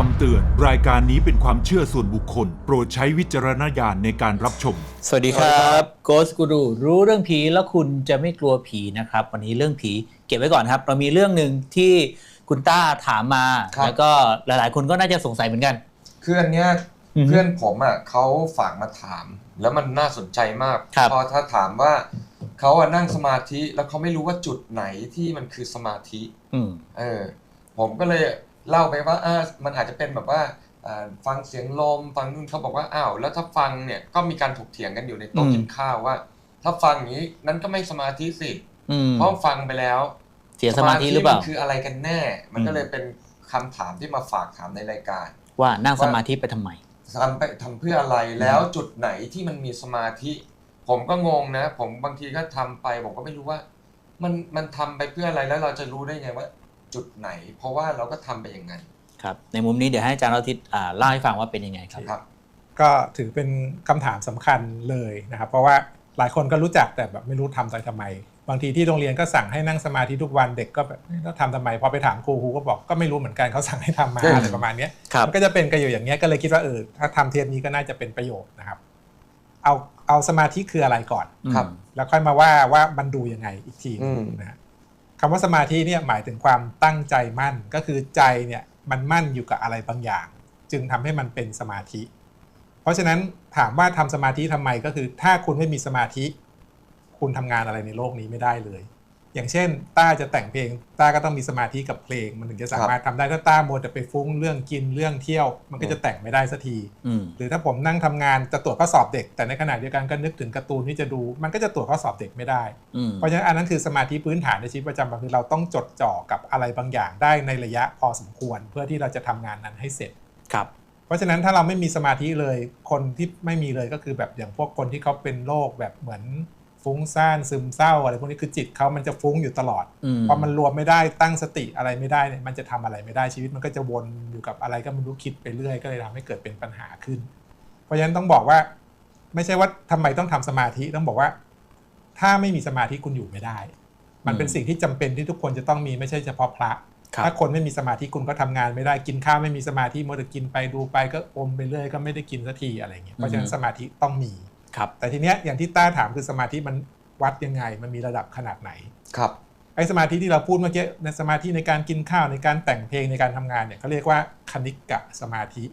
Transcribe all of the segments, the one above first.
คำเตือน รายการนี้เป็นความเชื่อส่วนบุคคล โปรดใช้วิจารณญาณในการรับชม สวัสดีครับ Ghost Guru รู้เรื่องผีแล้วคุณจะไม่กลัวผีนะครับ วันนี้เรื่องผีเก็บไว้ก่อนครับ เรามีเรื่องหนึ่งที่คุณต้าถามมา ครับ แล้วก็หลายๆ คนก็น่าจะสงสัยเหมือนกัน คืออันเนี้ยอือฮึเพื่อนผมอะเขาฝากมาถาม แล้วมันน่าสนใจมากครับพอถ้าถามว่าเขาอะนั่งสมาธิแล้วเขาไม่รู้ว่าจุดไหนที่มันคือสมาธิ อืม เออ ผมก็เลย เล่าไปว่าอ่ามันอาจจะเป็นแบบว่าอ่าฟังเสียงลมฟังนู่นเขาบอกว่าอ้าวแล้วถ้าฟังเนี่ยก็มีการถกเถียงกันอยู่ในโต๊ะอืมกินข้าวว่า ถ้าฟังอย่างนี้นั้นก็ไม่สมาธิสิอืมเพราะฟังไปแล้ว เสียสมาธิหรือเปล่ามันคืออะไรกันแน่ มันอืก็มเลยเป็นคำถามที่มาฝากถามในรายการ ว่านั่งสมาธิไปทำไมทำไปทำเพื่ออะไรแล้วจุดไหนที่มันมีสมาธิ ผมก็งงนะ ผมบางทีก็ทำไปผมก็ไม่รู้ว่า มันมันทำไปเพื่ออะไรแล้วเราจะรู้ได้ไงว่า จุดไหน เพราะว่าเราก็ทำไปอย่างนั้นครับในมุมนี้เดี๋ยวให้อาจารย์เราทิศอ่าเล่าให้ฟังว่าเป็นยังไงครับครับ ก็ถือเป็นคำถามสำคัญเลยนะครับ เพราะว่าหลายคนก็รู้จักแต่แบบไม่รู้ทำไปทำไม บางทีที่โรงเรียนก็สั่งให้นั่งสมาธิทุกวันเด็กก็แบบเอ๊ะแล้วทำทำไมพอไปถามครูครูก็บอกก็ไม่รู้เหมือนกันเขาสั่งให้ทำมาอืมอะไรประมาณเนี้ยครับมันก็จะเป็นกันอยู่อย่างเงี้ยก็เลยคิดว่าเออถ้าทำเทปนี้ก็น่าจะเป็นประโยชน์นะครับ เอาเอาสมาธิคืออะไรก่อนครับ แล้วค่อยมาว่าว่ามันดูยังไงอีกทีอืมนะฮะ คำว่าสมาธิเนี่ยหมายถึงความตั้งใจมั่น ก็คือใจเนี่ยมันมั่นอยู่กับอะไรบางอย่าง จึงทำให้มันเป็นสมาธิ เพราะฉะนั้นถามว่าทำสมาธิทำไมก็คือ ถ้าคุณไม่มีสมาธิ คุณทำงานอะไรในโลกนี้ไม่ได้เลย อย่างเช่นต้าจะแต่งเพลงต้าก็ต้องมีสมาธิกับเพลง มันถึงจะสามารถทำได้ถ้าต้าโมวแต่ไปฟุ้งเรื่องกินเรื่องเที่ยว มันก็จะแต่งไม่ได้สักทีอืมหรือถ้าผมนั่งทำงานจะตรวจข้อสอบเด็ก แต่ในขณะเดียวกันก็นึกถึงการ์ตูนที่จะดู มันก็จะตรวจข้อสอบเด็กไม่ได้อืมเพราะฉะนั้นอันนั้นคือสมาธิพื้นฐานในชีวิตประจำวันคือเราต้องจดจ่อกับอะไรบางอย่างได้ในระยะพอสมควร เพื่อที่เราจะทำงานนั้นให้เสร็จครับเพราะฉะนั้นถ้าเราไม่มีสมาธิเลยคนที่ไม่มีเลยก็คือแบบอย่างพวกคนที่เขาเป็นโรคแบบเหมือน ฟุ้งซ่านซึมเศร้าอะไรพวกนี้คือจิตเขามันจะฟุ้งอยู่ตลอดอืมพอมันรวมไม่ได้ตั้งสติอะไรไม่ได้เนี่ยมันจะทำอะไรไม่ได้ชีวิตมันก็จะวนอยู่กับอะไรก็ไม่รู้คิดไปเรื่อยก็เลยทำให้เกิดเป็นปัญหาขึ้น เพราะฉะนั้นต้องบอกว่า ไม่ใช่ว่าทำไมต้องทำสมาธิต้องบอกว่า ถ้าไม่มีสมาธิคุณอยู่ไม่ได้ มันเป็นสิ่งที่จำเป็นที่ทุกคนจะต้องมีไม่ใช่เฉพาะพระครับถ้าคนไม่มีสมาธิคุณก็ทำงานไม่ได้กินข้าวไม่มีสมาธิมัวแต่กินไปดูไปก็อมไปเรื่อยก็ไม่ได้กินสักทีอะไรเงี้ยเพราะฉะนั้นสมาธิต้องมี ครับแต่ทีเนี้ยอย่างที่ต้าถามคือสมาธิมันวัดยังไง มันมีระดับขนาดไหนครับไอ้สมาธิที่เราพูดเมื่อกี้ในสมาธิในการกินข้าวในการแต่งเพลงในการทำงานเนี่ยเขาเรียกว่าคณิกะสมาธิ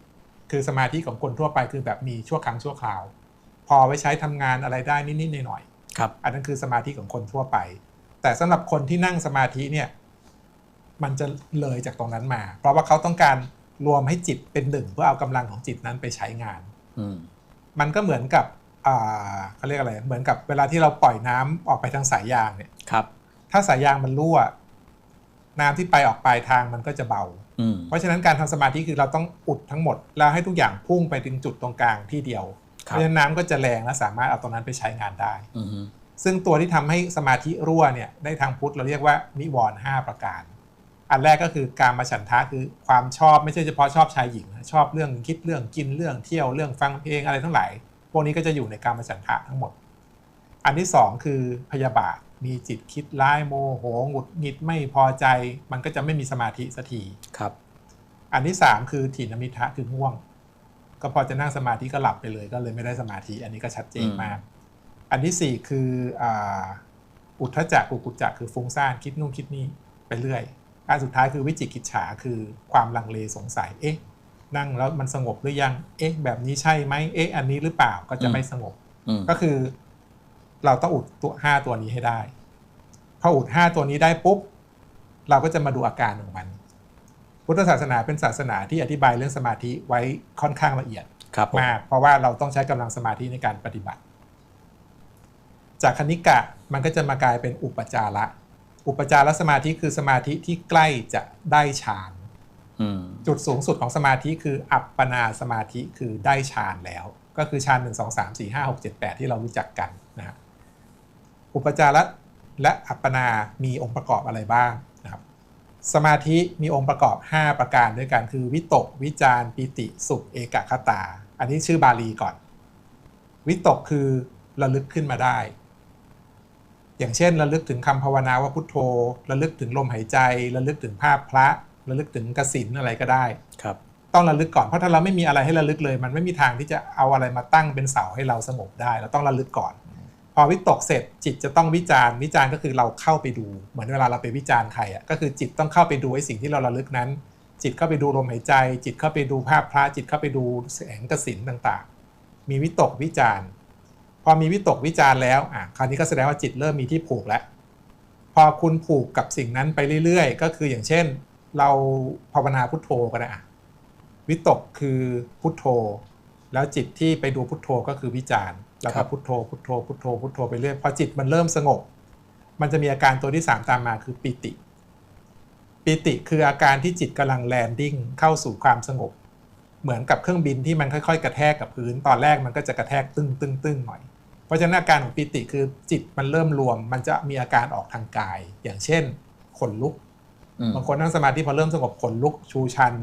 คือสมาธิของคนทั่วไปคือแบบมีชั่วครั้งชั่วคราว พอไว้ใช้ทำงานอะไรได้นิดๆหน่อยครับๆอันนั้นคือสมาธิของคนทั่วไป แต่สำหรับคนที่นั่งสมาธิเนี่ยมันจะเลยจากตรงนั้นมา เพราะว่าเขาต้องการรวมให้จิตเป็นหนึ่งเพื่อเอากำลังของจิตนั้นไปใช้งานอืมมันก็เหมือนกับอ่า เขาเรียกอะไร เหมือนกับเวลาที่เราปล่อยน้ำออกไปทางสายยางเนี่ยครับ ถ้าสายยางมันรั่ว น้ำที่ไปออกปลายทางมันก็จะเบาอืมเพราะฉะนั้นการทำสมาธิคือเราต้องอุดทั้งหมด แล้วให้ทุกอย่างพุ่งไปถึงจุดตรงกลางที่เดียวคเพรับราะฉะนั้นน้ำก็จะแรงและสามารถเอาตรงนั้นไปใช้งานได้อืมซึ่งตัวที่ทำให้สมาธิรั่วเนี่ยในทางพุทธเราเรียกว่านิวรณ์ห้าประการ อันแรกก็คือการมาฉันทะคือความชอบไม่ใช่เฉพาะชอบชายหญิงนะชอบเรื่องคิดเรื่องกินเรื่องเที่ยวเรื่องฟังเพลงอะไรทั้งหลาย พวกนี้ก็จะอยู่ในการมาฉันทะทั้งหมด อันที่สองคือพยาบาทมีจิตคิดร้ายโมโหหงุดหงิดไม่พอใจ มันก็จะไม่มีสมาธิสักทีครับ อันที่สามคือถีนมิทะคือง่วง ก็พอจะนั่งสมาธิก็หลับไปเลย ก็เลยไม่ได้สมาธิ อันนี้ก็ชัดเจนมาก อันที่สี่คืออาอุทธจักกุกุจจะคือฟุ้งซ่านคิดนู่นคิดนี่ไปเรื่อยอันสุดท้ายคือวิจิกิจฉาคือความลังเลสงสัย เอ๊ะ นั่งแล้วมันสงบหรือยัง เอ๊ะ แบบนี้ใช่ไหมเอ๊ะ อันนี้หรือเปล่าก็จะไม่สงบอืมก็คือ เราต้องอุดตัวห้าตัวนี้ให้ได้ พออุดห้าตัวนี้ได้ปุ๊บ เราก็จะมาดูอาการของมัน พุทธศาสนาเป็นศาสนาที่อธิบายเรื่องสมาธิไว้ค่อนข้างละเอียดครับผมมาก เพราะว่าเราต้องใช้กำลังสมาธิในการปฏิบัติ จากคณิกะมันก็จะมากลายเป็นอุปจาระ อุปจารสมาธิคือสมาธิที่ใกล้จะได้ฌานอืม จุดสูงสุดของสมาธิคืออัปปนาสมาธิคือได้ฌานแล้ว ก็คือฌานหนึ่งสองสามสี่ห้าหกเจ็ดแปดที่เรารู้จักกันนะฮะอุปจาระและอัปปนามีองค์ประกอบอะไรบ้างนะครับสมาธิมีองค์ประกอบ 5 ประการด้วยกันคือวิตก วิจารปิติ สุข เอกคตา อันนี้ชื่อบาลีก่อน วิตกคือระลึกขึ้นมาได้ อย่างเช่นระลึกถึงคำภาวนาว่าพุทโธระลึกถึงลมหายใจระลึกถึงภาพพระ ระลึกถึงกสินอะไรก็ได้ครับ ต้องระลึกก่อนเพราะถ้าเราไม่มีอะไรให้ระลึกเลย มันไม่มีทางที่จะเอาอะไรมาตั้งเป็นเสาให้เราสงบได้เราต้องระลึกก่อน พอวิตกเสร็จจิตจะต้องวิจารณ์วิจารณ์ก็คือเราเข้าไปดูเหมือนเวลาเราไปวิจารณ์ใครอะก็คือจิตต้องเข้าไปดูไอ้สิ่งที่เราระลึกนั้น จิตเข้าไปดูลมหายใจ จิตเข้าไปดูภาพพระจิตเข้าไปดูแสงกสินต่างๆ มีวิตกวิจารณ์พอมีวิตกวิจารณ์แล้วอะคราวนี้ก็แสดงว่าจิตเริ่มมีที่ผูกแล้วพอคุณผูกกับสิ่งนั้นไปเรื่อยๆ ก็คืออย่างเช่น เราภาวนาพุทโธก็ได้อะวิตกคือพุทโธ แล้วจิตที่ไปดูพุทโธก็คือวิจารณ์แล้วครัก็บพุทโธพุทโธพุทโธพุทโธไปเรื่อยพอจิตมันเริ่มสงบ มันจะมีอาการตัวที่สามตามมาคือปิติ ปิติคืออาการที่จิตกำลังแลนดิ้งเข้าสู่ความสงบ เหมือนกับเครื่องบินที่มันค่อยๆ กระแทกกับพื้น ตอนแรกมันก็จะกระแทกตึ้งตึ้งตึ้งหน่อย เพราะฉะนั้นอาการของปิติคือจิตมันเริ่มรวม มันจะมีอาการออกทางกาย อย่างเช่นขนลุกอืม บางคนนั่งสมาธิพอเริ่มสงบขนลุกชูชัน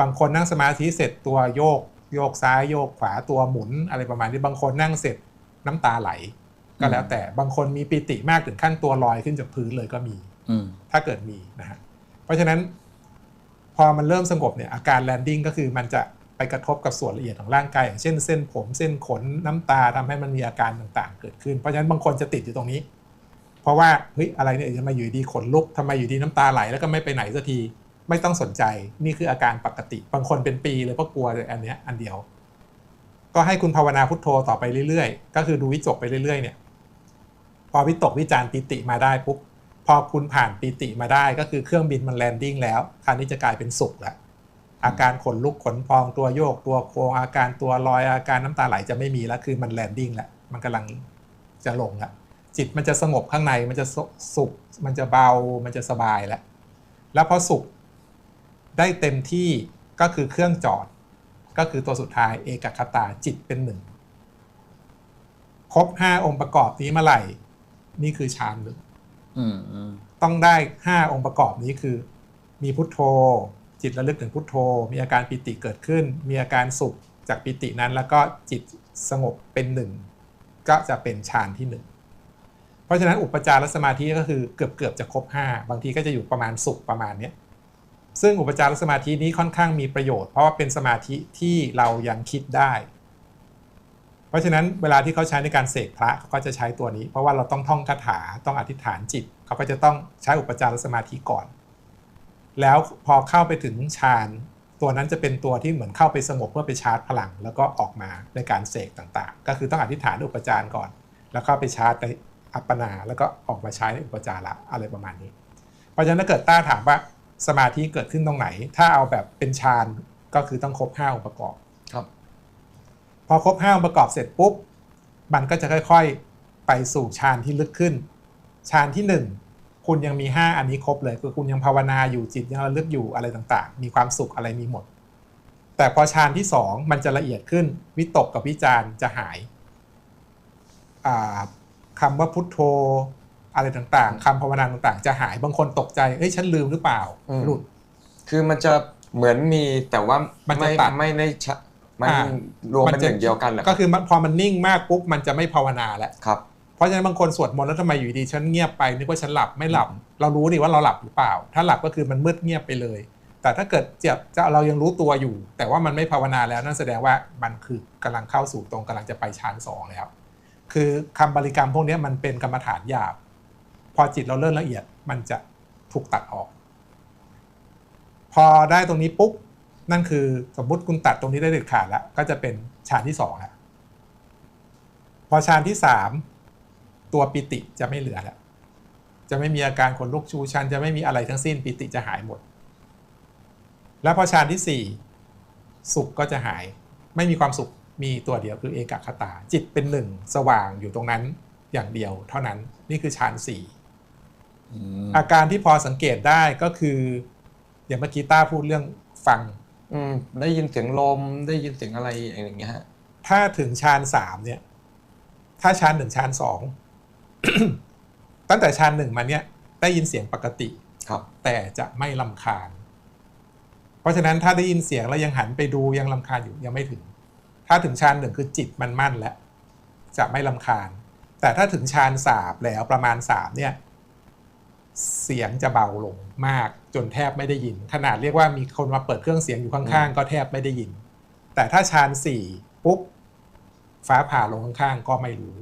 บางคนนั่งสมาธิเสร็จตัวโยก โยกซ้ายโยกขวาตัวหมุนอะไรประมาณนี้บางคนนั่งเสร็จน้ำตาไหล ก็แล้วแต่บางคนมีปิติมากถึงขั้นตัวลอยขึ้นจากพื้นเลยก็มีอืมถ้าเกิดมีนะฮะเพราะฉะนั้น พอมันเริ่มสงบเนี่ยอาการแลนดิ้งก็คือมันจะไปกระทบกับส่วนละเอียดของร่างกายอย่างเช่นเส้นผมเส้นขนน้ำตาทำให้มันมีอาการต่างๆ เกิดขึ้น เพราะฉะนั้นบางคนจะติดอยู่ตรงนี้ เพราะว่าเฮ้ยอะไรเนี่ยทำไมอยู่ดีขนลุกทำไมอยู่ดีน้ำตาไหลแล้วก็ไม่ไปไหนสักทีไม่ต้องสนใจนี่คืออาการปกติ บางคนเป็นปีเลยเพราะกลัวอันเนี้ยอันเดียว ก็ให้คุณภาวนาพุทโธต่อไปเรื่อยๆ ก็คือดูวิจกไปเรื่อยๆ เนี่ย พอวิตกวิจารปิติมาได้ปุ๊บพอคุณผ่านปิติมาได้ก็คือเครื่องบินมันแลนดิ้งแล้วคราวนี้จะกลายเป็นสุขล้วอาการขนลุกขนพองตัวโยกตัวโค้งอาการตัวลอยอาการน้ำตาไหลจะไม่มีแล้วคือมันแลนดิ้งแล้วมันกำลังจะลงแล้ว จิตมันจะสงบข้างในมันจะสสุข มันจะเบา มันจะสบายแล้ว แล้วพอสุขได้เต็มที่ก็คือเครื่องจอด ก็คือตัวสุดท้ายเอกคตาจิตเป็นหนึ่งครบห้าองค์ประกอบนี้เมื่อไหร่ นี่คือฌานหนึ่งอืมอืมต้องได้5องค์ประกอบนี้คือ มีพุทโธ จิตระลึกถึงพุทโธ มีอาการปิติเกิดขึ้น มีอาการสุขจากปิตินั้นแล้วก็จิตสงบเป็นหนึ่งก็จะเป็นฌานที่หนึ่ง เพราะฉะนั้นอุปจารสมาธิก็คือเกือบเกือบๆจะครบ 5 บางทีก็จะอยู่ประมาณสุขประมาณนี้ซึ่งอุปจารสมาธินี้ค่อนข้างมีประโยชน์ เพราะว่าเป็นสมาธิที่เรายังคิดได้ เพราะฉะนั้นเวลาที่เขาใช้ในการเสกพระเขาก็จะใช้ตัวนี้ เพราะว่าเราต้องท่องคาถาต้องอธิษฐานจิตเขาก็จะต้องใช้อุปจารสมาธิก่อน แล้วพอเข้าไปถึงฌานตัวนั้นจะเป็นตัวที่เหมือนเข้าไปสงบเพื่อไปชาร์จพลัง แล้วก็ออกมาในการเสกต่างๆ ก็คือต้องอธิษฐานอุปจารก่อน แล้วก็ไปชาร์จใน อัปปนา แล้วก็ออกมาใช้ในอุปจาระอะไรประมาณนี้ เพราะฉะนั้นถ้าเกิดต้าถามว่าสมาธิเกิดขึ้นตรงไหน ถ้าเอาแบบเป็นฌานก็คือต้องครบห้าองค์ประกอบครับ พอครบห้าองค์ประกอบเสร็จปุ๊บ มันก็จะค่อยๆ ไปสู่ฌานที่ลึกขึ้นฌานที่หนึ่งคุณยังมี 5 อันนี้ครบเลยคือคุณยังภาวนาอยู่จิตยังระลึกอยู่อะไรต่างๆ มีความสุขอะไรมีหมด แต่พอฌานที่สองมันจะละเอียดขึ้น วิตกกับวิจารณ์จะหาย อ่าคำว่าพุทโธอะไรต่างๆคำภาวนาต่างๆ จะหายบางคนตกใจเฮ้ยฉันลืมหรือเปล่าอืมหลุดคือมันจะเหมือนมีแต่ว่ามันจะไม่ตัดไม่ได้ชะมันอ่ารวมมัเป็นจะหนึ่งเดียวกันเหรอก็คือมันพอมันนิ่งมากปุ๊บมันจะไม่ภาวนาแล้วครับเพราะฉะนั้นบางคนสวดมนต์แล้วทำไมอยู่ดีฉันเงียบไปนึกว่าฉันหลับไม่หลับ เรารู้ดิว่าเราหลับหรือเปล่า ถ้าหลับก็คือมันมืดเงียบไปเลย แต่ถ้าเกิดเจ็บจะเรายังรู้ตัวอยู่ แต่ว่ามันไม่ภาวนาแล้วนั่นแสดงว่ามันคือกำลังเข้าสู่ตรงกำลังจะไปฌานสองแล้ว คือคำบริกรรมพวกนี้มันเป็นกรรมฐานหยาบ พอจิตเราเริ่มละเอียดมันจะถูกตัดออก พอได้ตรงนี้ปุ๊บนั่นคือสมมติคุณตัดตรงนี้ได้เด็ดขาดแล้ว ก็จะเป็นฌานที่สองแล้วพอฌานที่สามตัวปิติจะไม่เหลือแล้วจะไม่มีอาการขนลุกชูชันจะไม่มีอะไรทั้งสิ้นปิติจะหายหมด แล้วพอฌานที่สี่สุขก็จะหาย ไม่มีความสุข มีตัวเดียวคือเอกคตา จิตเป็นหนึ่งสว่างอยู่ตรงนั้นอย่างเดียว เท่านั้นนี่คือฌานสี่อืมอาการที่พอสังเกตได้ก็คืออย่างเมื่อกี้ต้าพูดเรื่องฟังอืมได้ยินเสียงลมได้ยินเสียงอะไรอย่างเงี้ยฮะถ้าถึงฌานสามเนี่ย ถ้าฌานหนึ่งฌานสองตั้งแต่ฌานหนึ่งมาเนี่ย ได้ยินเสียงปกติครับ แต่จะไม่ลำคาญ เพราะฉะนั้นถ้าได้ยินเสียงแล้วยังหันไปดูยังลำคาญอยู่ยังไม่ถึง ถ้าถึงฌานหนึ่งคือจิตมันมั่นแล้ว จะไม่ลำคาญ แต่ถ้าถึงฌานสามแล้วประมาณสามเนี่ย เสียงจะเบาลงมากจนแทบไม่ได้ยิน ขนาดเรียกว่ามีคนมาเปิดเครื่องเสียงอยู่ข้างๆ ก็แทบไม่ได้ยิน แต่ถ้าฌานสี่ปุ๊บฟ้าผ่าลงข้างๆ ก็ไม่รู้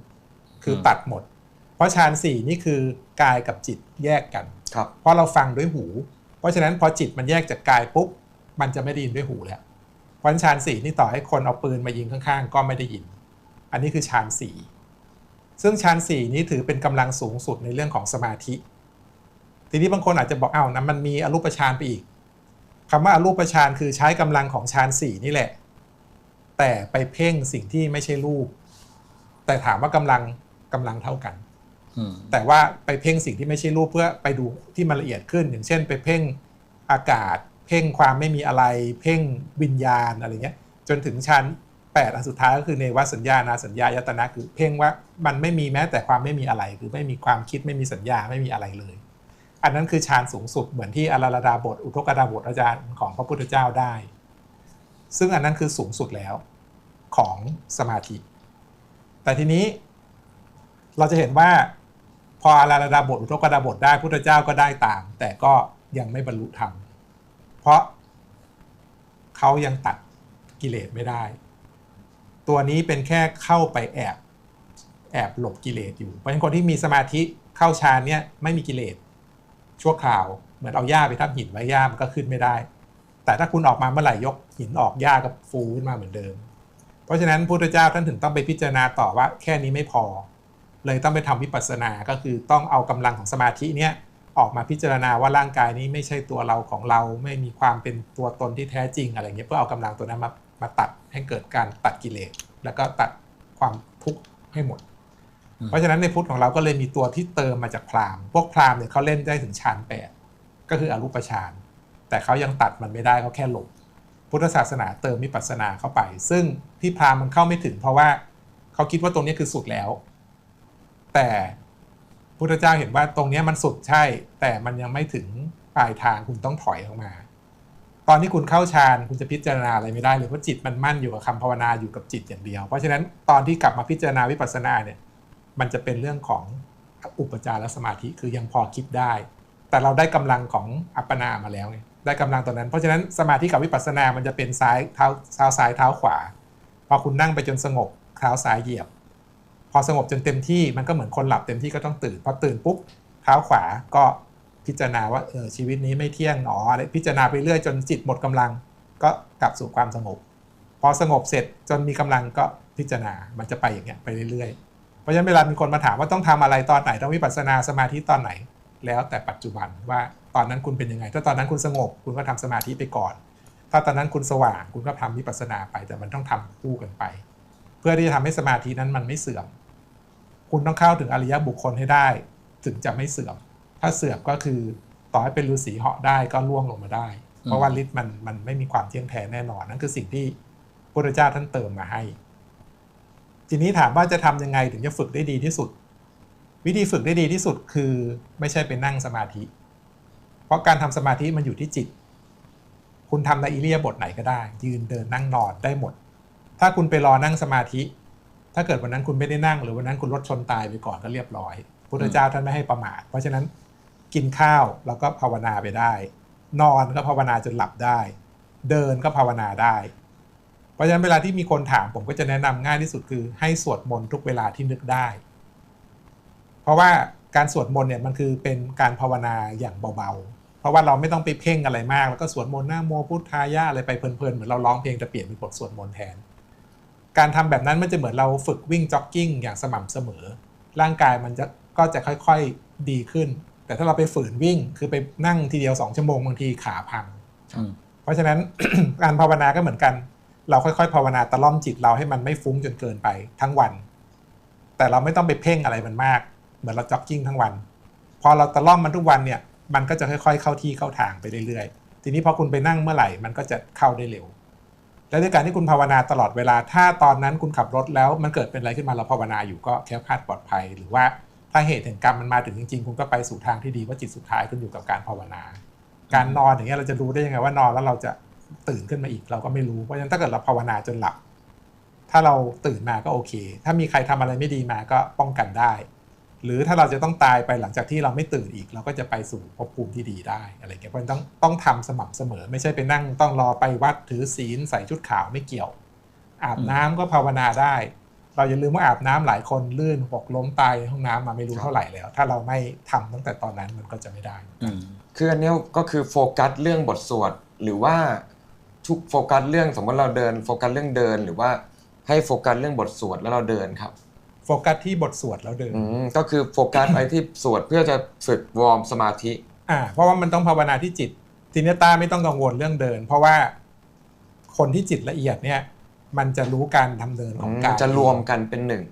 คืออมตัดหมด เพราะฌานสี่นี่คือกายกับจิตแยกกันครับเพราะเราฟังด้วยหู เพราะฉะนั้นพอจิตมันแยกจากกายปุ๊บมันจะไม่ได้ยินด้วยหูแล้วเพราะฉะนั้นฌานสี่นี่ต่อให้คนเอาปืนมายิงข้างๆ ก็ไม่ได้ยิน อันนี้คือฌานสี่ซึ่งฌานสี่นี้ถือเป็นกำลังสูงสุดในเรื่องของสมาธิ ทีนี้บางคนอาจจะบอกอ้าวนะมันมีอรูปฌานไปอีกคำว่าอรูปฌานคือใช้กำลังของฌานสี่นี่แหละ แต่ไปเพ่งสิ่งที่ไม่ใช่รูป แต่ถามว่ากำลังกำลังเท่ากันอืมแต่ว่าไปเพ่งสิ่งที่ไม่ใช่รูปเพื่อไปดูที่มันละเอียดขึ้น อย่างเช่น ไปเพ่งอากาศ เพ่งความไม่มีอะไร เพ่งวิญญาณอะไรเงี้ย จนถึงชั้นแปดอันสุดท้ายก็คือในวัสัญญานาสัญญายตนะคือเพ่งว่ามันไม่มีแม้แต่ความไม่มีอะไร คือไม่มีความคิดไม่มีสัญญาไม่มีอะไรเลย อันนั้นคือฌานสูงสุดเหมือนที่อาราลดาบท อุทกดาบทอาจารย์ของพระพุทธเจ้าได้ ซึ่งอันนั้นคือสูงสุดแล้วของสมาธิ แต่ทีนี้เราจะเห็นว่าพออาราลดาบทอุทกดาบทได้พุทธเจ้าก็ได้ตาม แต่ก็ยังไม่บรรลุธรรม เพราะเขายังตัดกิเลสไม่ได้ ตัวนี้เป็นแค่เข้าไปแอบแอบหลบกิเลสอยู่ เพราะฉะนั้นคนที่มีสมาธิเข้าฌานเนี่ยไม่มีกิเลสชั่วคราว เหมือนเอาหญ้าไปทับหินไว้หญ้ามันก็ขึ้นไม่ได้ แต่ถ้าคุณออกมาเมื่อไหร่ยกหินออกหญ้าก็ฟูขึ้นมาเหมือนเดิม เพราะฉะนั้นพุทธเจ้าท่านถึงต้องไปพิจารณาต่อว่าแค่นี้ไม่พอ เลยต้องไปทำวิปัสสนา ก็คือต้องเอากำลังของสมาธิเนี่ย ออกมาพิจารณาว่าร่างกายนี้ไม่ใช่ตัวเราของเราไม่มีความเป็นตัวตนที่แท้จริงอะไรเงี้ยเพื่อเอากำลังตัวนั้นมามาตัดให้เกิดการตัดกิเลสแล้วก็ตัดความทุกข์ให้หมดอืมเพราะฉะนั้นในพุทธของเราก็เลยมีตัวที่เติมมาจากพราหมณ์พวกพราหมณ์เนี่ยเขาเล่นได้ถึงฌานแปดก็คืออรูปฌานแต่เขายังตัดมันไม่ได้เขาแค่หลบพุทธศาสนาเติมวิปัสสนาเข้าไป ซึ่งที่พราหมณ์มันเข้าไม่ถึง เพราะว่าเขาคิดว่าตรงนี้คือสุดแล้ว แต่ พุทธเจ้าเห็นว่าตรงนี้มันสุดใช่ แต่มันยังไม่ถึงปลายทางคุณต้องถอยออกมา ตอนที่คุณเข้าฌานคุณจะพิจารณาอะไรไม่ได้เลยเพราะจิตมันมั่นอยู่กับคำภาวนาอยู่กับจิตอย่างเดียว เพราะฉะนั้นตอนที่กลับมาพิจารณาวิปัสสนาเนี่ยมันจะเป็นเรื่องของอุปจารสมาธิคือยังพอคิดได้ แต่เราได้กำลังของอัปปนามาแล้วไงได้กำลังตอนนั้น เพราะฉะนั้นสมาธิกับวิปัสสนามันจะเป็นซ้ายเท้าเท้าซ้ายเท้าขวา พอคุณนั่งไปจนสงบเท้าซ้ายเหยียบ พอสงบจนเต็มที่มันก็เหมือนคนหลับเต็มที่ก็ต้องตื่นพอตื่นปุ๊บเท้าขวาก็พิจารณาว่าเออชีวิตนี้ไม่เที่ยงหนออะไรพิจารณาไปเรื่อยจนจิตหมดกำลัง ก็กลับสู่ความสงบ พอสงบเสร็จจนมีกำลังก็พิจารณามันจะไปอย่างเงี้ยไปเรื่อยๆ เพราะฉะนั้นเวลามีคนมาถามว่าต้องทำอะไรตอนไหนต้องวิปัสสนาสมาธิตอนไหน แล้วแต่ปัจจุบันว่าตอนนั้นคุณเป็นยังไง ถ้าตอนนั้นคุณสงบคุณก็ทำสมาธิไปก่อน ถ้าตอนนั้นคุณสว่างคุณก็ทำวิปัสสนาไปแต่มันต้องทำคู่กันไป เพื่อที่จะทำให้สมาธินั้นมันไม่เสื่อม คุณต้องเข้าถึงอริยบุคคลให้ได้ ถึงจะไม่เสื่อม ถ้าเสื่อมก็คือต่อให้เป็นฤาษีเหาะได้ก็ล่วงลงมาได้ เพราะว่าฤทธิ์มันมันไม่มีความเที่ยงแท้แน่นอนนั่นคือสิ่งที่พระพุทธเจ้าท่านเติมมาให้ ทีนี้ถามว่าจะทำยังไงถึงจะฝึกได้ดีที่สุด วิธีฝึกได้ดีที่สุดคือไม่ใช่ไปนั่งสมาธิ เพราะการทำสมาธิมันอยู่ที่จิต คุณทำในอิเลียาบทไหนก็ได้ ยืนเดินนั่งนอนได้หมด ถ้าคุณไปรอนั่งสมาธิ ถ้าเกิดวันนั้นคุณไม่ได้นั่ง หรือวันนั้นคุณรถชนตายไปก่อนก็เรียบร้อย พุทธเจ้าท่านไม่ให้ประมาท เพราะฉะนั้นกินข้าวแล้วก็ภาวนาไปได้ นอนก็ภาวนาจนหลับได้ เดินก็ภาวนาได้ เพราะฉะนั้นเวลาที่มีคนถามผมก็จะแนะนำง่ายที่สุดคือให้สวดมนต์ทุกเวลาที่นึกได้ เพราะว่าการสวดมนต์เนี่ยมันคือเป็นการภาวนาอย่างเบาๆ เพราะว่าเราไม่ต้องไปเพ่งอะไรมาก แล้วก็สวดมนต์หน้าโมพุทธายะอะไรไปเพลินๆ เหมือนเราร้องเพลงแต่เปลี่ยนเป็นบทสวดมนต์แทน การทำแบบนั้นมันจะเหมือนเราฝึกวิ่งจ็อกกิ้งอย่างสม่ำเสมอ ร่างกายมันจะก็จะค่อยๆดีขึ้น แต่ถ้าเราไปฝืนวิ่งคือไปนั่งทีเดียว2ชั่วโมงบางทีขาพังอืมเพราะฉะนั้นการภาวนาก็เหมือนกัน เราค่อยๆ ภาวนาตะล่อมจิตเราให้มันไม่ฟุ้งจนเกินไปทั้งวัน แต่เราไม่ต้องไปเพ่งอะไรมันมาก เหมือนเราจ็อกกิ้งทั้งวัน พอเราตะล่อมมันทุกวันเนี่ย มันก็จะค่อยๆ เข้าที่เข้าทางไปเรื่อยๆ ทีนี้พอคุณไปนั่งเมื่อไหร่มันก็จะเข้าได้เร็ว และด้วยการที่คุณภาวนาตลอดเวลา ถ้าตอนนั้นคุณขับรถแล้วมันเกิดเป็นอะไรขึ้นมาเราภาวนาอยู่ก็แคล้วคลาดปลอดภัย หรือว่าถ้าเหตุแห่งกรรมมันมาถึงจริงๆ คุณก็ไปสู่ทางที่ดีว่าจิตสุดท้ายคุณอยู่กับการภาวนา การนอนอย่างเงี้ยเราจะรู้ได้ยังไงว่านอนแล้วเราจะตื่นขึ้นมาอีกเราก็ไม่รู้เพราะฉะนั้นถ้าเกิดเราภาวนาจนหลับ ถ้าเราตื่นมาก็โอเค ถ้ามีใครทำอะไรไม่ดีมาก็ป้องกันได้ หรือถ้าเราจะต้องตายไปหลังจากที่เราไม่ตื่นอีก เราก็จะไปสู่ภพภูมิที่ดีได้อะไรเงี้ยเพราะฉะนั้นต้องต้องทำสม่ำเสมอ ไม่ใช่ไปนั่งต้องรอไปวัดถือศีลใส่ชุดขาวไม่เกี่ยว อาบน้ำก็ภาวนาได้ เราอย่าลืมว่าอาบน้ำหลายคนลื่นหกล้มตายในห้องน้ำมาไม่รู้เท่าไหร่แล้ว ถ้าเราไม่ทำตั้งแต่ตอนนั้นมันก็จะไม่ได้อืมคืออันเนี้ยก็คือโฟกัสเรื่องบทสวดหรือว่าทุกโฟกัสเรื่องสมมติเราเดินโฟกัสเรื่องเดิน หรือว่าให้โฟกัสเรื่องบทสวดแล้วเราเดินครับ โฟกัสที่บทสวดแล้วเดินอืมก็คือโฟกัสไปที่สวดเพื่อจะฝึกวอร์มสมาธิ อ่า เพราะว่ามันต้องภาวนาที่จิตทีนี้ต้าไม่ต้องกังวลเรื่องเดิน เพราะว่าคนที่จิตละเอียดเนี่ย มันจะรู้การทำเดินของกายจะรวมกันเป็นหนึ่ง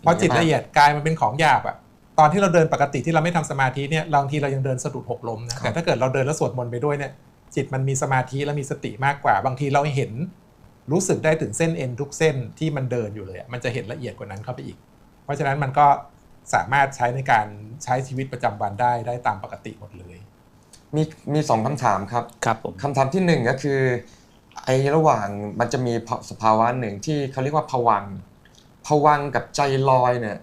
เพราะจิตละเอียดกายมันเป็นของหยาบอะตอนที่เราเดินปกติที่เราไม่ทำสมาธิเนี่ยบางทีเรายังเดินสะดุดหกล้มนะแต่ถ้าเกิดเราเดินแล้วสวดมนต์ไปด้วยเนี่ยจิตมันมีสมาธิและมีสติมากกว่า บางทีเราเห็น รู้สึกได้ถึงเส้นเอ็นทุกเส้นที่มันเดินอยู่เลยอะมันจะเห็นละเอียดกว่านั้นเข้าไปอีก เพราะฉะนั้นมันก็สามารถใช้ในการใช้ชีวิตประจำวันได้ได้ตามปกติหมดเลย มีมีสองคำถามครับครับผมคำถามที่หนึ่งก็คือไอ้ระหว่างมันจะมีสภาวะหนึ่งที่เขาเรียกว่าผวังค์ผวังค์กับใจลอยเนี่ย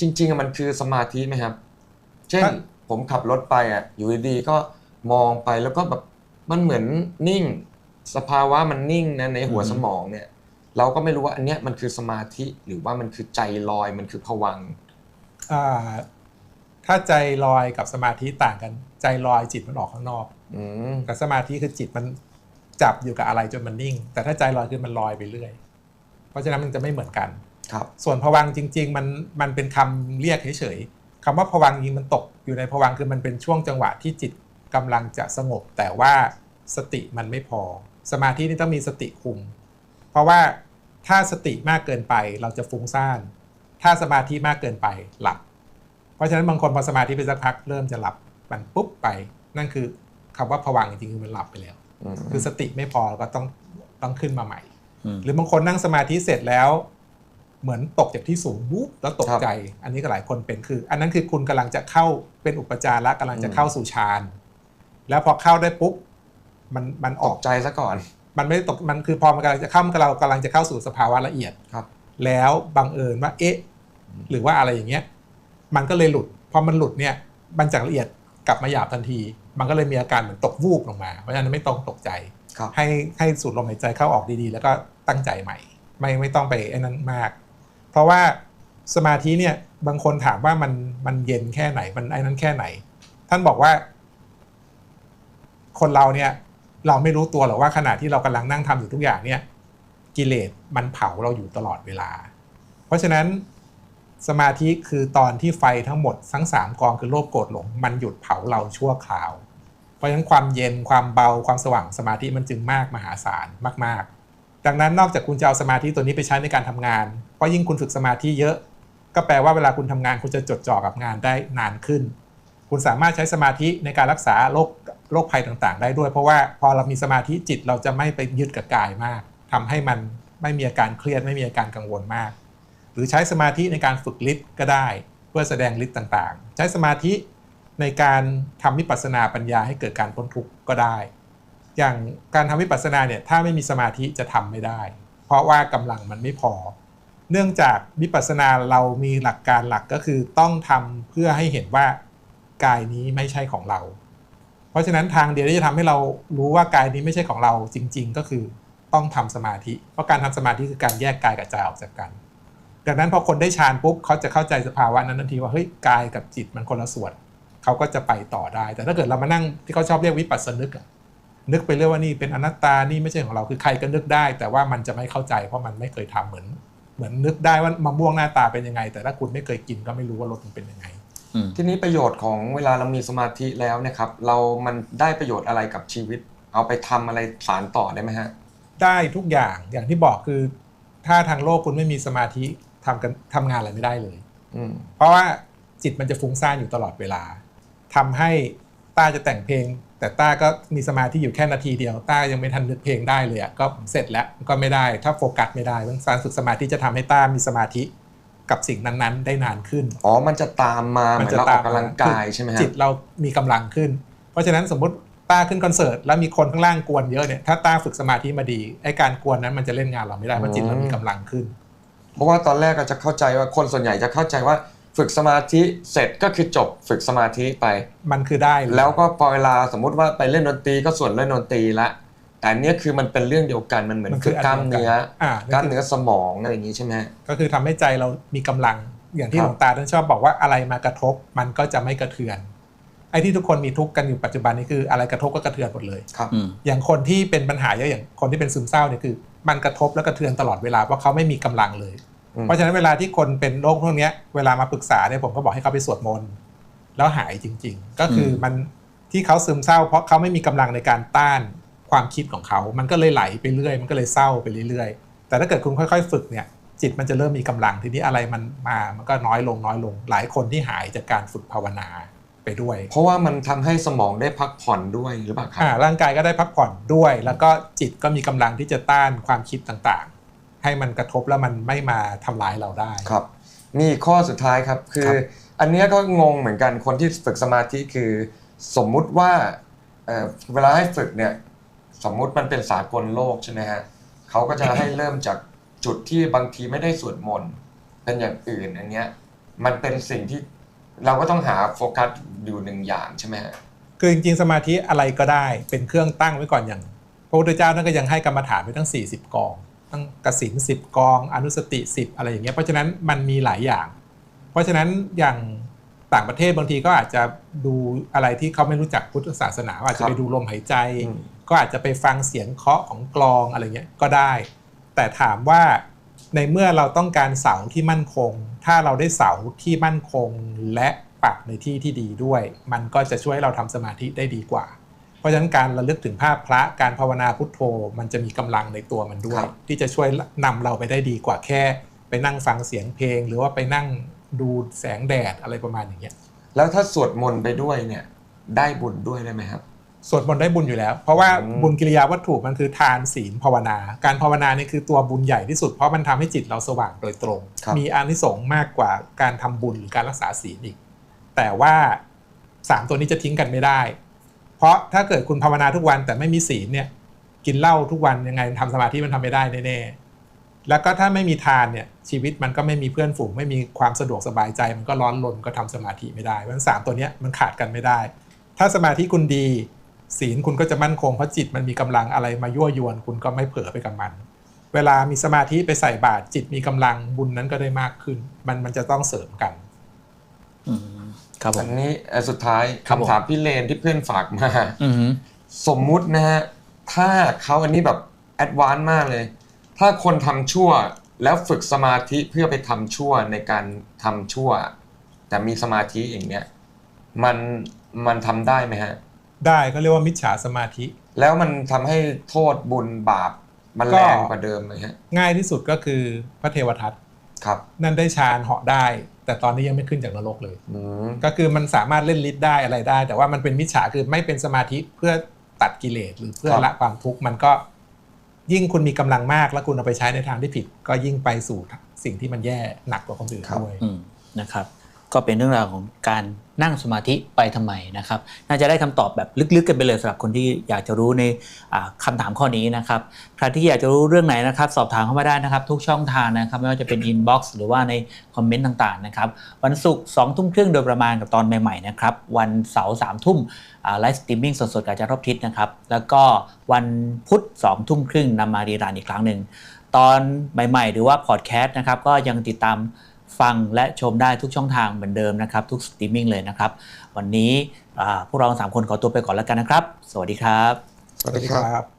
จริงๆอะมันคือสมาธิไหมครับ เช่นครับผมขับรถไปอะอยู่ดีๆก็มองไปแล้วก็แบบมันเหมือนนิ่ง สภาวะมันนิ่งนะในหัวสมองเนี่ยเราก็ไม่รู้ว่าอันเนี้ยมันคือสมาธิหรือว่ามันคือใจลอยมันคือผวังค์อ่าถ้าใจลอยกับสมาธิต่างกัน ใจลอยจิตมันออกข้างนอกอืมแต่สมาธิคือจิตมันจับอยู่กับอะไรจนมันนิ่ง แต่ถ้าใจลอยคือมันลอยไปเรื่อย เพราะฉะนั้นมันจะไม่เหมือนกัน ครับ ส่วนผวังค์จริง ๆ มันมันเป็นคำเรียกเฉยๆคำว่าผวังค์จริงมันตกอยู่ในผวังค์คือมันเป็นช่วงจังหวะที่จิตกำลังจะสงบ แต่ว่าสติมันไม่พอ สมาธินี่ต้องมีสติคุม เพราะว่าถ้าสติมากเกินไปเราจะฟุ้งซ่าน ถ้าสมาธิมากเกินไปหลับ เพราะฉะนั้นบางคนพอสมาธิไปสักพักเริ่มจะหลับมันปุ๊บไป นั่นคือคำว่าผวังค์จริงๆคือมันหลับไปแล้วอืมคือสติไม่พอก็ต้องต้องขึ้นมาใหม่อืมหรือบางคนนั่งสมาธิเสร็จแล้ว เหมือนตกจากที่สูงบุ๊บแล้วตกใจ อันนี้ก็หลายคนเป็นคือ อันนั้นคือคุณกำลังจะเข้าเป็นอุปจาระกำลังจะเข้าสู่ฌานแล้วพอเข้าได้ปุ๊บ มันมันอตอกกใจซะก่อน มันไม่ได้ตกมันคือพอมันกำลังจะเข้าเรากำลังจะเข้าสู่สภาวะละเอียดครับ แล้วบังเอิญว่าเอ๊ะ หรือว่าอะไรอย่างเงี้ย มันก็เลยหลุดพอมันหลุดเนี่ยมันจากละเอียดกลับมาหยาบทันที มันก็เลยมีอาการเหมือนตกวูบลงมา เพราะฉะนั้นไม่ต้องตกใจครับให้ให้สูดลมหายใจเข้าออกดีๆ แล้วก็ตั้งใจใหม่ ไม่ไม่ต้องไปไอ้นั้นมาก เพราะว่าสมาธิเนี่ยบางคนถามว่ามันมันเย็นแค่ไหน มันไอ้นั้นแค่ไหน ท่านบอกว่า คนเราเนี่ย เราไม่รู้ตัวหรอกว่าขณะที่เรากำลังนั่งทำอยู่ทุกอย่างเนี่ยกิเลสมันเผาเราอยู่ตลอดเวลา เพราะฉะนั้นสมาธิคือตอนที่ไฟทั้งหมดทั้งสามกองคือโลภโกรธหลงมันหยุดเผาเราชั่วคราว เพราะฉะนั้นความเย็นความเบาความสว่างสมาธิมันจึงมากมหาศาลมาก ๆ ดังนั้นนอกจากคุณจะเอาสมาธิตัวนี้ไปใช้ในการทำงาน เพราะยิ่งคุณฝึกสมาธิเยอะ ก็แปลว่าเวลาคุณทำงานคุณจะจดจ่อกับงานได้นานขึ้น คุณสามารถใช้สมาธิในการรักษาโรค โรคภัยต่างๆ ได้ด้วย เพราะว่าพอเรามีสมาธิจิตเราจะไม่ไปยึดกับกายมากทำให้มันไม่มีอาการเครียดไม่มีอาการกังวลมาก หรือใช้สมาธิในการฝึกฤทธิ์ก็ได้ เพื่อแสดงฤทธิ์ต่างๆ ใช้สมาธิในการทำวิปัสสนาปัญญาให้เกิดการพ้นทุกข์ก็ได้ อย่างการทำวิปัสสนาเนี่ยถ้าไม่มีสมาธิจะทำไม่ได้ เพราะว่ากำลังมันไม่พอ เนื่องจากวิปัสสนาเรามีหลักการหลักก็คือต้องทำเพื่อให้เห็นว่ากายนี้ไม่ใช่ของเรา ราะฉะนั้นทางเดียวที่จะทำให้เรารู้ว่ากายนี้ไม่ใช่ของเราจริง ๆ ก็คือต้องทำสมาธิ เพราะการทำสมาธิคือการแยกกายกับใจออกจากกัน ดังนั้นพอคนได้ฌานปุ๊บเขาจะเข้าใจสภาวะนั้นทันทีว่าเฮ้ยกายกับจิตมันคนละส่วนเขาก็จะไปต่อได้ แต่ถ้าเกิดเรามานั่งที่เขาชอบเรียกวิปัสสนึกอะนึกไปเรื่อยว่านี่เป็นอนัตตานี่ไม่ใช่ของเราคือใครก็นึกได้ แต่ว่ามันจะไม่เข้าใจเพราะมันไม่เคยทำเหมือน เหมือนนึกได้ว่ามะม่วงหน้าตาเป็นยังไง แต่ถ้าคุณไม่เคยกินก็ไม่รู้ว่ารสมันเป็นยังไง ทีนี้ประโยชน์ของเวลาเรามีสมาธิแล้วเนะครับ เรามันได้ประโยชน์อะไรกับชีวิต เอาไปทำอะไรสารต่อได้ไหมฮะ ได้ทุกอย่างอย่างที่บอกคือ ถ้าทางโลกคุณไม่มีสมาธิทำกันทำงานอะไรไม่ได้เลยอืมเพราะว่าจิตมันจะฟุ้งซ่านอยู่ตลอดเวลาทำให้ต้าจะแต่งเพลง แต่ต้าก็มีสมาธิอยู่แค่นาทีเดียวต้ายังไม่ทันนึกเพลงได้เลยอะก็เสร็จแล้วก็ไม่ได้ ถ้าโฟกัสไม่ได้เรื่องการฝึกสมาธิจะทำให้ต้ามีสมาธิ กับสิ่งนั้นๆ ได้นานขึ้น อ๋อ มันจะตามมาเหมือนเราออกกำลังกายใช่ไหมฮะจิตเรามีกำลังขึ้น เพราะฉะนั้นสมมติต้าขึ้นคอนเสิร์ตแล้วมีคนข้างล่างกวนเยอะเนี่ยถ้าต้าฝึกสมาธิมาดีไอ้การกวนนั้นมันจะเล่นงานเราไม่ได้เพราะจิตเรามีกำลังขึ้น เพราะว่าตอนแรกก็จะเข้าใจว่าคนส่วนใหญ่จะเข้าใจว่าฝึกสมาธิเสร็จก็คือจบฝึกสมาธิไป มันคือได้เยแล้วก็พอเวลาสมมุติว่าไปเล่นดนตรีก็ส่วนเล่นดนตรีละ แต่อันเนี้ยคือมันเป็นเรื่องเดียวกันมันเหมือนมันคืคือออันกล้ามเดียวกันเนื้ออ่ากล้ามเนื้อสมองอะไรอย่างนี้ใช่ไหมฮะก็คือทำให้ใจเรามีกำลังอย่างที่ครัหบลวงตาท่านชอบบอกว่าอะไรมากระทบมันก็จะไม่กระเทือนไอ้ที่ทุกคนมีทุกข์กันอยู่ปัจจุบันนี้คืออะไรกระทบก็กระเทือนหมดเลยครับอืมอย่างคนที่เป็นปัญหาเยอะอย่างคนที่เป็นซึมเศร้าเนี่ยคือ มันกระทบและกระเทือนตลอดเวลาเพราะเขาไม่มีกำลังเลยอืมเพราะฉะนั้นเวลาที่คนเป็นโรคพวกเนี้ยเวลามาปรึกษาเนี่ยผมก็บอกให้เขาไปสวดมนต์แล้วหายจริง ๆ ก็คืออมมันที่เขาซึมเศร้า เพราะเขาไม่มีกำลังในการต้าน ความคิดของเขา มันก็เลยไหลไปเรื่อย มันก็เลยเศร้าไปเรื่อยๆ แต่ถ้าเกิดคุณค่อยๆ ฝึกเนี่ยจิตมันจะเริ่มมีกำลังทีนี้อะไรมันมามันก็น้อยลงน้อยลง หลายคนที่หายจากการฝึกภาวนาไปด้วย เพราะว่ามันทำให้สมองได้พักผ่อนด้วยหรือเปล่าครับอ่าร่างกายก็ได้พักผ่อนด้วย แล้วก็จิตก็มีกำลังที่จะต้านความคิดต่างๆ ให้มันกระทบแล้วมันไม่มาทำร้ายเราได้ครับ มีข้อสุดท้ายครับคือครับอันเนี้ยก็งงเหมือนกันคนที่ฝึกสมาธิคือ สมมุติว่าเอ่อเวลาให้ฝึกเนี่ย สมมุติมันเป็นสากลโลกใช่ไหมฮะเขาก็จะให้เริ่มจากจุดที่บางทีไม่ได้สวดมนต์เป็นอย่างอื่นอันเนี้ยมันเป็นสิ่งที่เราก็ต้องหาโฟกัสอยู่หนึ่งอย่างใช่ไหมฮะคือจริงๆสมาธิอะไรก็ได้เป็นเครื่องตั้งไว้ก่อนอย่าง พระพุทธเจ้าท่านก็ยังให้กรรมฐานไปตั้ง 40 กอง ตั้งกสิน10กอง อนุสติ 10 อะไรอย่างเงี้ยเพราะฉะนั้นมันมีหลายอย่าง เพราะฉะนั้นอย่างต่างประเทศบางทีก็อาจจะดูอะไรที่เขาไม่รู้จักพุทธศาสนาอาจจะไปดูลมหายใจอืม ก็อาจจะไปฟังเสียงเคาะของกลองอะไรเงี้ยก็ได้ แต่ถามว่าในเมื่อเราต้องการเสาที่มั่นคง ถ้าเราได้เสาที่มั่นคงและปักในที่ที่ดีด้วย มันก็จะช่วยเราทำสมาธิได้ดีกว่า เพราะฉะนั้นการระลึกถึงภาพพระการภาวนาพุทโธ มันจะมีกำลังในตัวมันด้วย ที่จะช่วยนำเราไปได้ดีกว่าแค่ ไปนั่งฟังเสียงเพลง หรือว่าไปนั่งดูแสงแดดอะไรประมาณอย่างเงี้ยแล้วถ้าสวดมนต์ไปด้วยเนี่ยได้บุญด้วยได้ไหมครับ สวดมนต์ได้บุญอยู่แล้ว เพราะว่าอืมบุญกิริยาวัตถุมันคือทานศีลภาวนา การภาวนานี่คือตัวบุญใหญ่ที่สุดเพราะมันทำให้จิตเราสว่างโดยตรงครับมีอานิสงส์มากกว่าการทำบุญหรือการรักษาศีลอีก แต่ว่าสามตัวนี้จะทิ้งกันไม่ได้ เพราะถ้าเกิดคุณภาวนาทุกวันแต่ไม่มีศีลเนี่ยกินเหล้าทุกวันยังไงทำสมาธิมันทำไม่ได้แน่ๆแล้วก็ถ้าไม่มีทานเนี่ยชีวิตมันก็ไม่มีเพื่อนฝูง ไม่มีความสะดวกสบายใจ มันก็ร้อนรนก็ทำสมาธิไม่ได้เพราะฉะนั้นสามตัวเนี้ยมันขาดกันไม่ได้ ถ้าสมาธิคุณดี ศีลคุณก็จะมั่นคงเพราะจิตมันมีกำลังอะไรมายั่วยวนคุณก็ไม่เผลอไปกับมัน เวลามีสมาธิไปใส่บาตรจิตมีกำลังบุญนั้นก็ได้มากขึ้น มันมันจะต้องเสริมกันอืมครับผอัมนนี้อันสุดท้ายครับผมคำถามพี่เลนที่เพื่อนฝากมาอืมสมมุตินะฮะถ้าเขาอันนี้แบบแอดวานซ์มากเลย ถ้าคนทำชั่วแล้วฝึกสมาธิเพื่อไปทำชั่วในการทำชั่ว แต่มีสมาธิอย่างเนี้ยมันมันทำได้ไหมฮะ ได้ก็เรียกว่ามิจฉาสมาธิ แล้วมันทำให้โทษบุญบาปมันก็แรงกว่าเดิมไหมฮะง่ายที่สุดก็คือพระเทวทัตครับ นั่นได้ฌานเหาะได้ แต่ตอนนี้ยังไม่ขึ้นจากนรกเลยอืมก็คือมันสามารถเล่นฤทธิ์ได้อะไรได้ แต่ว่ามันเป็นมิจฉาคือไม่เป็นสมาธิเพื่อตัดกิเลสหรือเพื่อครับละความทุกข์มันก็ ยิ่งคุณมีกำลังมากแล้วคุณเอาไปใช้ในทางที่ผิด ก็ยิ่งไปสู่สิ่งที่มันแย่หนักกว่าคนอื่นด้วย อืมนะครับ ก็เป็นเรื่องราวของการนั่งสมาธิไปทำไมนะครับ น่าจะได้คำตอบแบบลึกๆกันไปเลยสำหรับคนที่อยากจะรู้ในอ่าคำถามข้อนี้นะครับ ใครที่อยากจะรู้เรื่องไหนนะครับ สอบถามเข้ามาได้นะครับ ทุกช่องทางนะครับ ไม่ว่าจะเป็นอินบ็อกซ์หรือว่าในคอมเมนต์ต่างๆนะครับ วันศุกร์สองทุ่มครึ่งโดยประมาณกับตอนใหม่ๆนะครับ วันเสาร์สามทุ่มไลฟ์สตรีมมิ่งสดๆกับอาจารย์รอบทิศนะครับ แล้วก็วันพุธสองทุ่มครึ่งนำมารีรันอีกครั้งหนึ่งตอนใหม่ ๆ หรือว่าพอดแคสต์นะครับก็ยังติดตาม ฟังและชมได้ทุกช่องทางเหมือนเดิมนะครับ ทุกสตรีมมิ่งเลยนะครับ วันนี้พวกเราสามคนขอตัวไปก่อนแล้วกันนะครับ สวัสดีครับ สวัสดีครับ